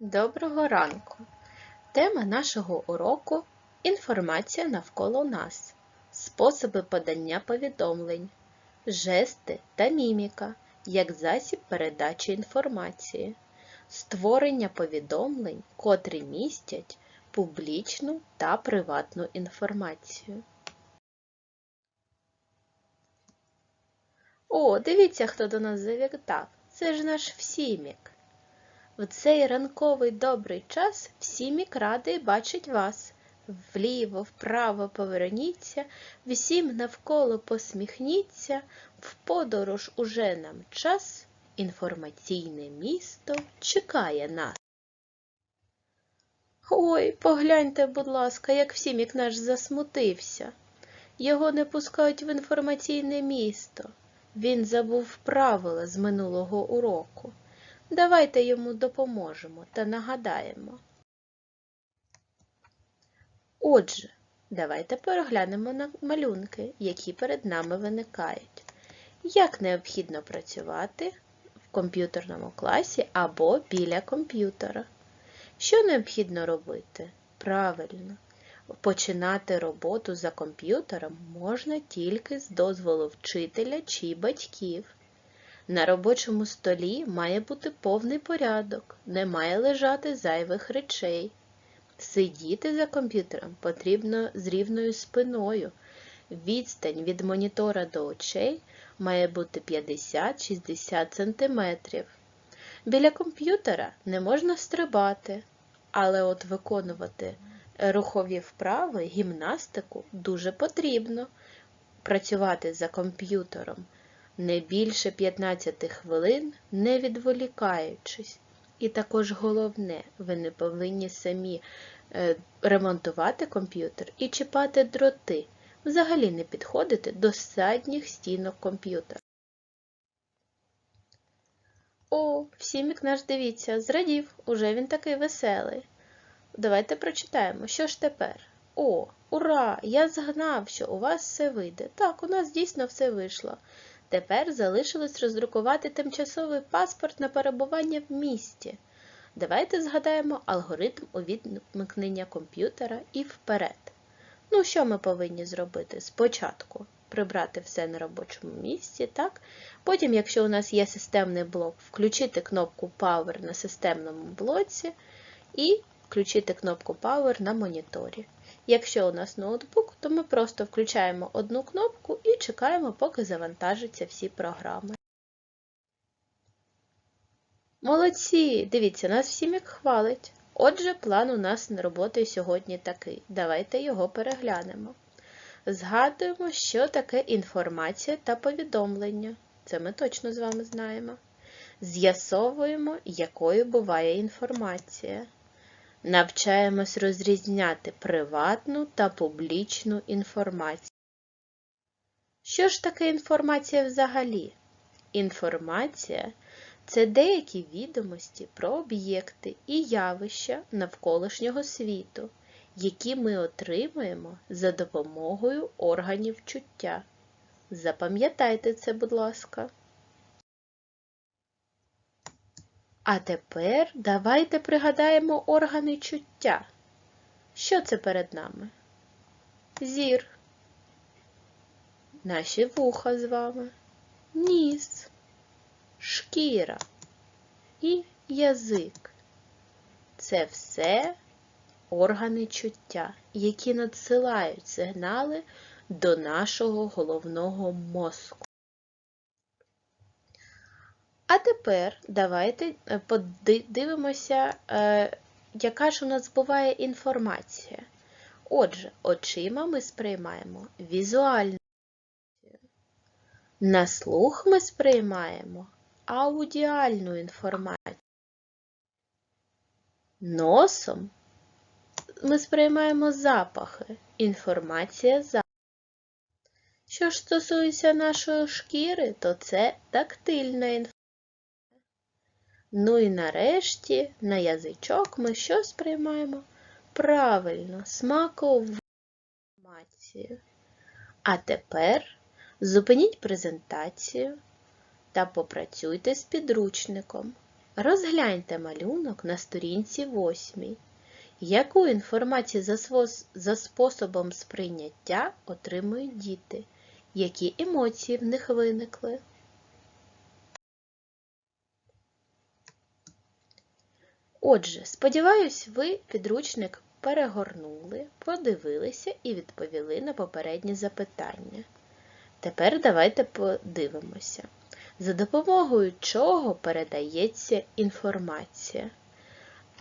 Доброго ранку! Тема нашого уроку інформація навколо нас, способи подання повідомлень, жести та міміка як засіб передачі інформації, створення повідомлень, котрі містять публічну та приватну інформацію. О, дивіться, хто до нас завітав. Це ж наш всімік. В цей ранковий добрий час всімік радий бачить вас. Вліво, вправо поверніться, всім навколо посміхніться, в подорож уже нам час, інформаційне місто чекає нас. Ой, погляньте, будь ласка, як всімік наш засмутився. Його не пускають в інформаційне місто. Він забув правила з минулого уроку. Давайте йому допоможемо та нагадаємо. Отже, давайте переглянемо на малюнки, які перед нами виникають. Як необхідно працювати в комп'ютерному класі або біля комп'ютера. Що необхідно робити? Правильно, починати роботу за комп'ютером можна тільки з дозволу вчителя чи батьків. На робочому столі має бути повний порядок, не має лежати зайвих речей. Сидіти за комп'ютером потрібно з рівною спиною. Відстань від монітора до очей має бути 50-60 см. Біля комп'ютера не можна стрибати, але от виконувати рухові вправи, гімнастику дуже потрібно. Працювати за комп'ютером не більше 15 хвилин, не відволікаючись. І також головне, ви не повинні самі е, ремонтувати комп'ютер і чіпати дроти, взагалі не підходити до задніх стінок комп'ютера. О, всімік наш дивіться, зрадів, уже він такий веселий. Давайте прочитаємо, що ж тепер? О, ура! Я згнав, що у вас все вийде. Так, у нас дійсно все вийшло. Тепер залишилось роздрукувати тимчасовий паспорт на перебування в місті. Давайте згадаємо алгоритм увімкнення комп'ютера і вперед. Ну, що ми повинні зробити? Спочатку прибрати все на робочому місці, так? Потім, якщо у нас є системний блок, включити кнопку Power на системному блоці і включити кнопку Power на моніторі. Якщо у нас ноутбук, то ми просто включаємо одну кнопку і чекаємо, поки завантажаться всі програми. Молодці! Дивіться, нас всім як хвалить. Отже, план у нас на роботи сьогодні такий. Давайте його переглянемо. Згадуємо, що таке інформація та повідомлення. Це ми точно з вами знаємо. З'ясовуємо, якою буває інформація. Навчаємось розрізняти приватну та публічну інформацію. Що ж таке інформація взагалі? Інформація це деякі відомості про об'єкти і явища навколишнього світу, які ми отримуємо за допомогою органів чуття. Запам'ятайте це, будь ласка. А тепер давайте пригадаємо органи чуття. Що це перед нами? Зір, наші вуха з вами, ніс, шкіра і язик. Це все органи чуття, які надсилають сигнали до нашого головного мозку. А тепер давайте е, подивимося, е, яка ж у нас буває інформація. Отже, очима ми сприймаємо візуальну інформацію. На слух ми сприймаємо аудіальну інформацію. Носом ми сприймаємо запахи, інформація запаху. Що ж стосується нашої шкіри, то це тактильна інформація. Ну і нарешті на язичок ми що сприймаємо? Правильно, смакову інформацію. А тепер зупиніть презентацію та попрацюйте з підручником. Розгляньте малюнок на сторінці 8. Яку інформацію за, свос- за способом сприйняття отримують діти? Які емоції в них виникли? Отже, сподіваюсь, ви підручник перегорнули, подивилися і відповіли на попередні запитання. Тепер давайте подивимося, за допомогою чого передається інформація.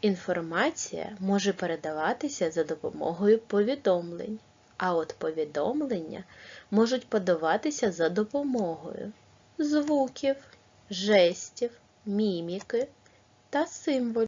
Інформація може передаватися за допомогою повідомлень, а от повідомлення можуть подаватися за допомогою звуків, жестів, міміки та символів.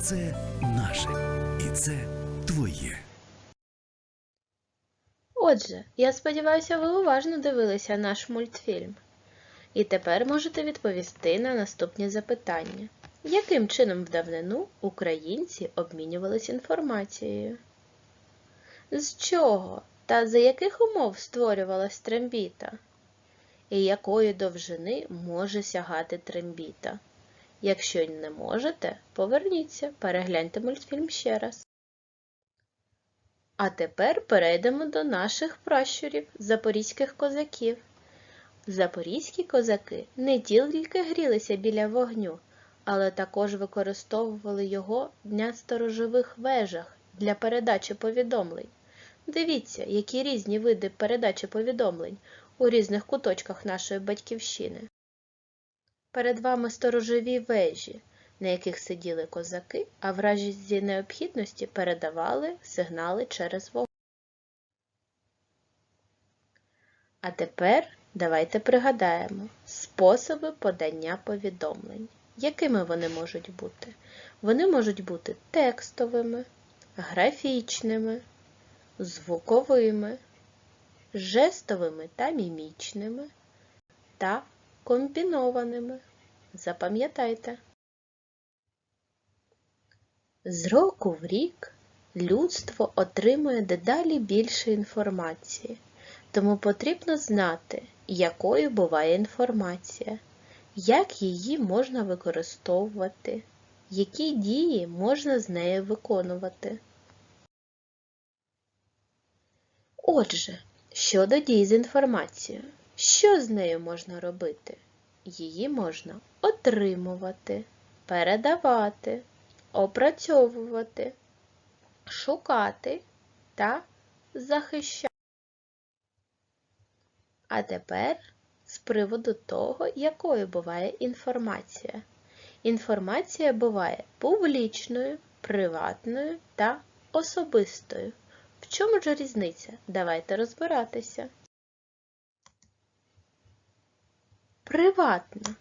Це наше. І це твоє. Отже, я сподіваюся, ви уважно дивилися наш мультфільм. І тепер можете відповісти на наступні запитання. Яким чином в давнину українці обмінювалися інформацією? З чого та за яких умов створювалась трембіта? І якої довжини може сягати трембіта? Якщо не можете, поверніться, перегляньте мультфільм ще раз. А тепер перейдемо до наших пращурів, запорізьких козаків. Запорізькі козаки не тільки грілися біля вогню, але також використовували його на сторожових вежах для передачі повідомлень. Дивіться, які різні види передачі повідомлень у різних куточках нашої батьківщини. Перед вами сторожові вежі, на яких сиділи козаки, а в разі необхідності передавали сигнали через вогонь. А тепер давайте пригадаємо способи подання повідомлень. Якими вони можуть бути? Вони можуть бути текстовими, графічними, звуковими, жестовими та мімічними та комбінованими. Запам'ятайте. З року в рік людство отримує дедалі більше інформації, тому потрібно знати, якою буває інформація, як її можна використовувати, які дії можна з нею виконувати. Отже, щодо дій з інформацією, що з нею можна робити? Її можна отримувати, передавати, опрацьовувати, шукати та захищати. А тепер з приводу того, якою буває інформація. Інформація буває публічною, приватною та особистою. В чому ж різниця? Давайте розбиратися. Приватна.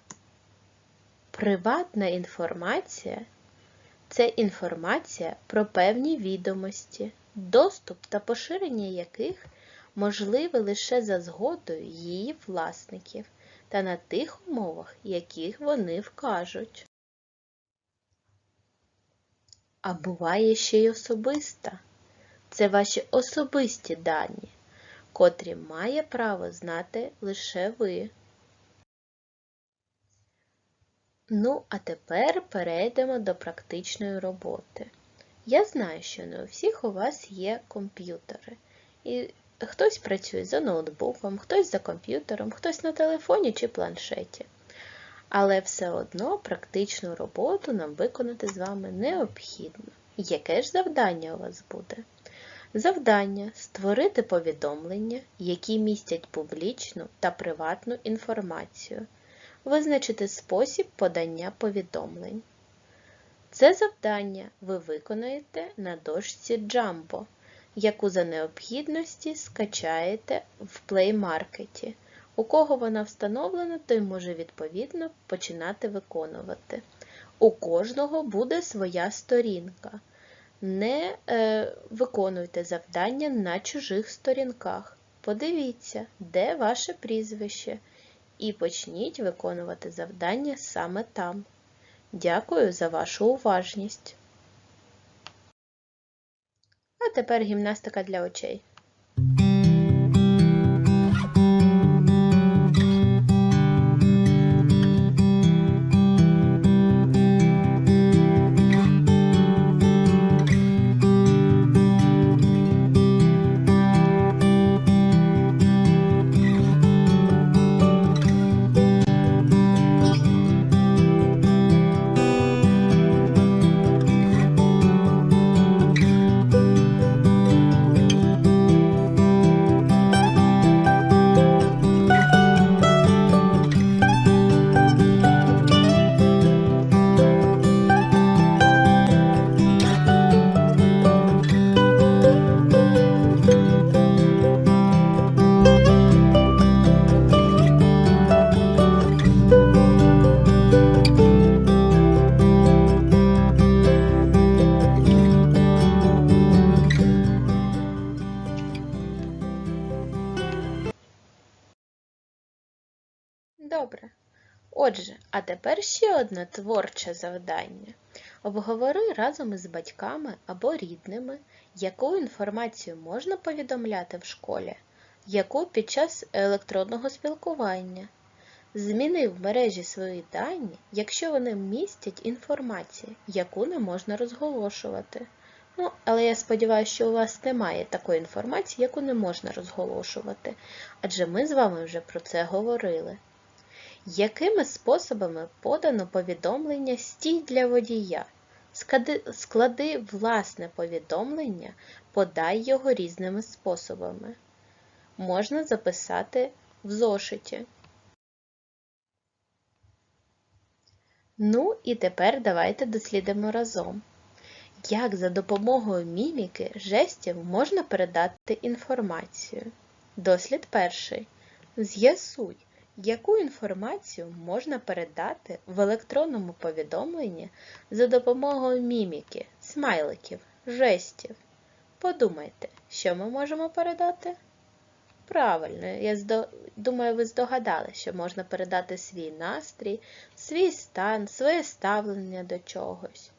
Приватна інформація це інформація про певні відомості, доступ та поширення яких можливе лише за згодою її власників та на тих умовах, яких вони вкажуть. А буває ще й особиста. Це ваші особисті дані, котрі має право знати лише ви. Ну, а тепер перейдемо до практичної роботи. Я знаю, що не у всіх у вас є комп'ютери. І хтось працює за ноутбуком, хтось за комп'ютером, хтось на телефоні чи планшеті. Але все одно практичну роботу нам виконати з вами необхідно. Яке ж завдання у вас буде? Завдання створити повідомлення, які містять публічну та приватну інформацію. Визначити спосіб подання повідомлень. Це завдання ви виконаєте на дошці Jumbo, яку за необхідності скачаєте в Play Market. У кого вона встановлена, той може відповідно починати виконувати. У кожного буде своя сторінка. Не е, виконуйте завдання на чужих сторінках. Подивіться, де ваше прізвище, і почніть виконувати завдання саме там. Дякую за вашу уважність. А тепер гімнастика для очей. Добре. Отже, а тепер ще одне творче завдання. Обговори разом із батьками або рідними, яку інформацію можна повідомляти в школі, яку під час електронного спілкування. Зміни в мережі свої дані, якщо вони містять інформацію, яку не можна розголошувати. Ну, але я сподіваюся, що у вас немає такої інформації, яку не можна розголошувати, адже ми з вами вже про це говорили. Якими способами подано повідомлення стій для водія? Склади, власне повідомлення, подай його різними способами. Можна записати в зошиті. Ну і тепер давайте дослідимо разом. Як за допомогою міміки жестів можна передати інформацію? Дослід перший. З'ясуй, яку інформацію можна передати в електронному повідомленні за допомогою міміки, смайликів, жестів? Подумайте, що ми можемо передати? Правильно, я думаю, ви здогадали, що можна передати свій настрій, свій стан, своє ставлення до чогось.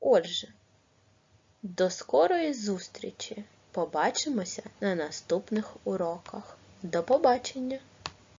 Отже, до скорої зустрічі! Побачимося на наступних уроках. До побачення!